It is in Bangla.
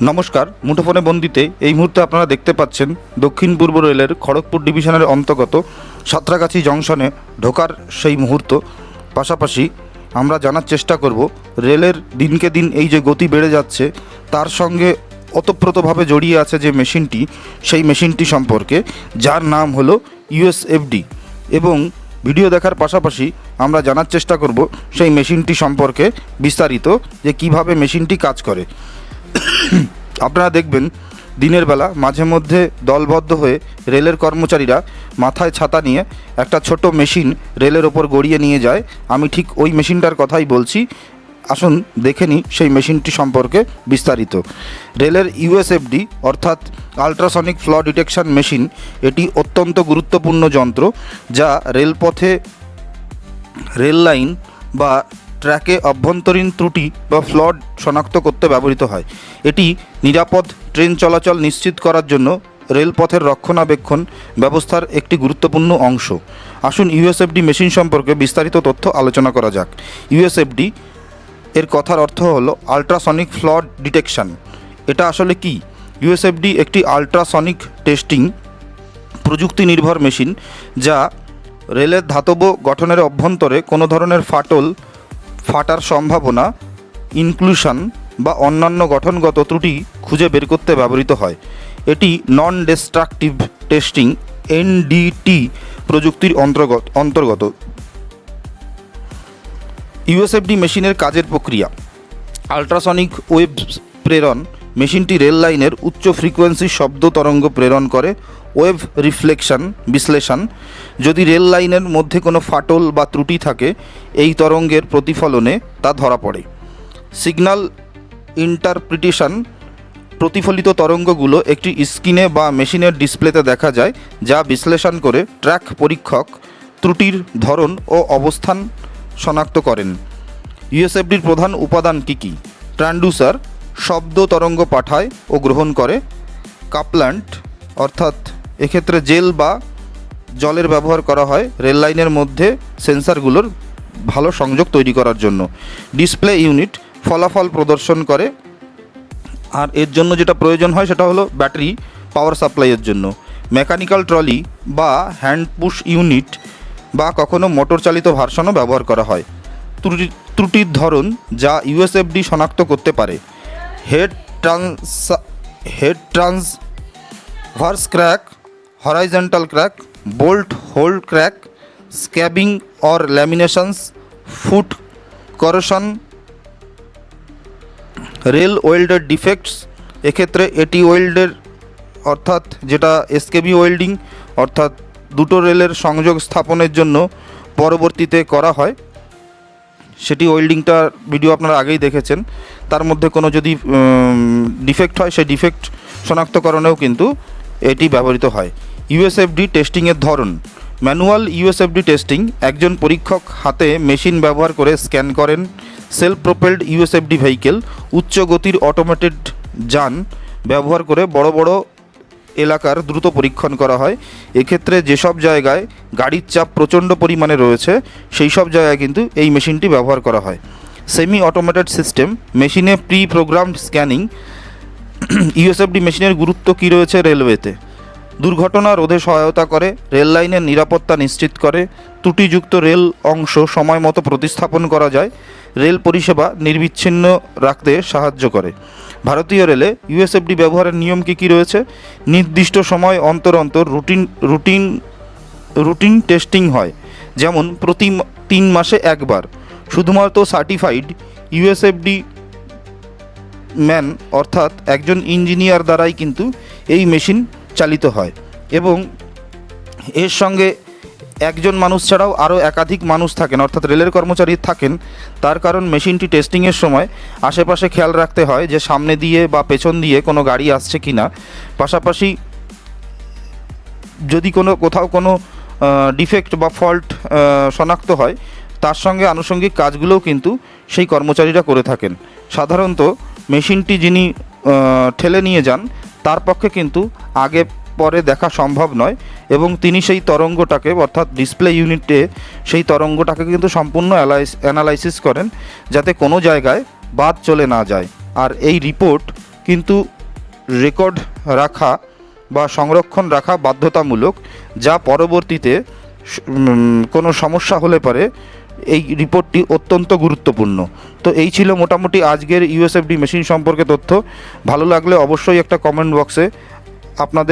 নমস্কার, মুঠোফোনে বন্দিতে এই মুহূর্তে আপনারা দেখতে পাচ্ছেন দক্ষিণ পূর্ব রেলের খড়গপুর ডিভিশনের অন্তর্গত সাঁতরাগাছি জংশনে ঢোকার সেই মুহূর্ত। পাশাপাশি আমরা জানার চেষ্টা করব, রেলের দিনকে দিন এই যে গতি বেড়ে যাচ্ছে, তার সঙ্গে ওতপ্রোতভাবে জড়িয়ে আছে যে মেশিনটি, সেই মেশিনটি সম্পর্কে, যার নাম হলো ইউএসএফডি। এবং ভিডিও দেখার পাশাপাশি আমরা জানার চেষ্টা করব, সেই মেশিনটি সম্পর্কে বিস্তারিত, যে কীভাবে মেশিনটি কাজ করে। আপনারা দেখবেন দিনের বেলা মাঝে মধ্যে দলবদ্ধ হয়ে রেলের কর্মচারীরা মাথায় ছাতা নিয়ে একটা ছোট মেশিন রেলের ওপর গড়িয়ে নিয়ে যায়। আমি ঠিক ওই মেশিনটার কথাই বলছি। আসুন দেখে নিই সেই মেশিনটি সম্পর্কে বিস্তারিত। রেলের ইউএসএফডি অর্থাৎ আলট্রাসনিক ফ্ল ডিটেকশন মেশিন, এটি অত্যন্ত গুরুত্বপূর্ণ যন্ত্র যা রেলপথে রেল লাইন বা ট্র্যাকে অভ্যন্তরীণ ত্রুটি বা ফ্লড শনাক্ত করতে ব্যবহৃত হয়। এটি নিরাপদ ট্রেন চলাচল নিশ্চিত করার জন্য রেলপথের রক্ষণাবেক্ষণ ব্যবস্থার একটি গুরুত্বপূর্ণ অংশ। আসুন ইউএসএফডি মেশিন সম্পর্কে বিস্তারিত তথ্য আলোচনা করা যাক। ইউএসএফডি এর কথার অর্থ হলো আল্ট্রাসনিক ফ্লড ডিটেকশন। এটা আসলে কি? ইউএসএফডি একটি আল্ট্রাসনিক টেস্টিং প্রযুক্তি নির্ভর মেশিন যা রেলের ধাতব গঠনের অভ্যন্তরে কোনো ধরনের ফাটল ফাটার সম্ভাবনা ইনক্লুশন বা অন্যান্য গঠনগত ত্রুটি খুঁজে বের করতে ব্যবহৃত হয়। এটি নন ডিস্ট্রাকটিভ টেস্টিং এনডিটি প্রযুক্তির অন্তর্গত অন্তর্গত। ইউএসএফডি মেশিনের কাজের প্রক্রিয়া। আল্ট্রাসনিক ওয়েব প্রেরণ, মেশিনটি রেল লাইনের উচ্চ ফ্রিকোয়েন্সি শব্দ তরঙ্গ প্রেরণ করে ওয়েভ রিফ্লেকশন, বিশ্লেষণ, যদি রেল লাইনের মধ্যে কোনো ফাটল বা ত্রুটি থাকে, এই তরঙ্গের প্রতিফলনে তা ধরা পড়ে। সিগন্যাল ইন্টারপ্রিটেশন প্রতিফলিত তরঙ্গগুলো একটি স্ক্রিনে বা মেশিনের ডিসপ্লেতে দেখা যায়, যা বিশ্লেষণ করে ট্র্যাক পরীক্ষক ত্রুটির ধরন ও অবস্থান শনাক্ত করেন। ইউএসএফডির প্রধান উপাদান কী কী? ট্রান্ডুসার শব্দ তরঙ্গ পাঠায় ও গ্রহণ করে। কাপল্যান্ট অর্থাৎ এক্ষেত্রে জেল বা জলের ব্যবহার করা হয় রেল লাইনের মধ্যে সেন্সারগুলোর ভালো সংযোগ তৈরি করার জন্য। ডিসপ্লে ইউনিট ফলাফল প্রদর্শন করে। আর এর জন্য যেটা প্রয়োজন হয় সেটা হলো ব্যাটারি পাওয়ার সাপ্লাইয়ের জন্য। মেকানিক্যাল ট্রলি বা হ্যান্ড পুশ ইউনিট বা কখনো মোটর চালিত ভার্সনও ব্যবহার করা হয়। ত্রুটি, ত্রুটির ধরন যা ইউএসএফডি শনাক্ত করতে পারে। Head trans head transverse crack horizontal crack bolt hold crack scabbing or laminations foot corrosion rail ওয়েল্ডের defects এক্ষেত্রে এটি ওয়েল্ডের অর্থাৎ যেটা এসকেবি ওয়েল্ডিং অর্থাৎ দুটো রেলের সংযোগ স্থাপনের জন্য পরবর্তীতে করা হয়। সেটি ওয়েল্ডিংটার ভিডিও আপনারা আগেই দেখেছেন। তার মধ্যে কোনো যদি ডিফেক্ট হয়, সেই ডিফেক্ট শনাক্তকরণেও কিন্তু এটি ব্যবহৃত হয়। ইউএসএফডি টেস্টিংয়ের ধরন। ম্যানুয়াল ইউএসএফডি টেস্টিং একজন পরীক্ষক হাতে মেশিন ব্যবহার করে স্ক্যান করেন। সেলফ প্রোপেলড ইউএসএফডি ভেহিকেল উচ্চ গতির অটোমেটেড যান ব্যবহার করে বড় বড় এলাকার দ্রুত পরীক্ষণ করা হয়। এক্ষেত্রে যেসব জায়গায় গাড়ির চাপ প্রচণ্ড পরিমাণে রয়েছে, সেই সব জায়গায় কিন্তু এই মেশিনটি ব্যবহার করা হয়। সেমি অটোমেটেড সিস্টেম মেশিনে প্রি প্রোগ্রামড স্ক্যানিং ইউএসএফডি মেশিনের গুরুত্ব কী রয়েছে রেলওয়েতে? দুর্ঘটনা রোধে সহায়তা করে, রেল লাইনের নিরাপত্তা নিশ্চিত করে, ত্রুটিযুক্ত রেল অংশ সময় মতো প্রতিস্থাপন করা যায়, রেল পরিষেবা নির্বিচ্ছিন্ন রাখতে সাহায্য করে। ভারতীয় রেলে ইউএসএফডি ব্যবহারের নিয়ম কী কী রয়েছে? নির্দিষ্ট সময় অন্তর অন্তর রুটিন রুটিন রুটিন টেস্টিং হয়, যেমন প্রতি তিন মাসে একবার। শুধুমাত্র সার্টিফাইড ইউএসএফডি ম্যান, অর্থাৎ একজন ইঞ্জিনিয়ার দ্বারাই কিন্তু এই মেশিন চালিত হয় এবং এর সঙ্গে একজন মানুষ ছাড়াও আরও একাধিক মানুষ থাকেন, অর্থাৎ রেলের কর্মচারী থাকেন। তার কারণ মেশিনটি টেস্টিংয়ের সময় আশেপাশে খেয়াল রাখতে হয় যে সামনে দিয়ে বা পেছন দিয়ে কোনো গাড়ি আসছে কি না পাশাপাশি যদি কোনো, কোথাও কোনো ডিফেক্ট বা ফল্ট শনাক্ত হয়, তার সঙ্গে আনুষঙ্গিক কাজগুলোও কিন্তু সেই কর্মচারীরা করে থাকেন। সাধারণত মেশিনটি যিনি ঠেলে নিয়ে যান তার পক্ষে কিন্তু আগে পরে দেখা সম্ভব নয় এবং তিনি সেই তরঙ্গটাকে অর্থাৎ ডিসপ্লে ইউনিটে সেই তরঙ্গটাকে কিন্তু সম্পূর্ণ অ্যানালাইসিস করেন যাতে কোনো জায়গায় বাদ চলে না যায়। আর এই রিপোর্ট কিন্তু রেকর্ড রাখা বা সংরক্ষণ রাখা বাধ্যতামূলক যা পরবর্তীতে কোনো সমস্যা হলে পারে এই রিপোর্টটি অত্যন্ত গুরুত্বপূর্ণ। তো এই ছিল মোটামুটি আজকের ইউএসএফডি মেশিন সম্পর্কে তথ্য। ভালো লাগলে অবশ্যই একটা কমেন্ট বক্সে আপনাদের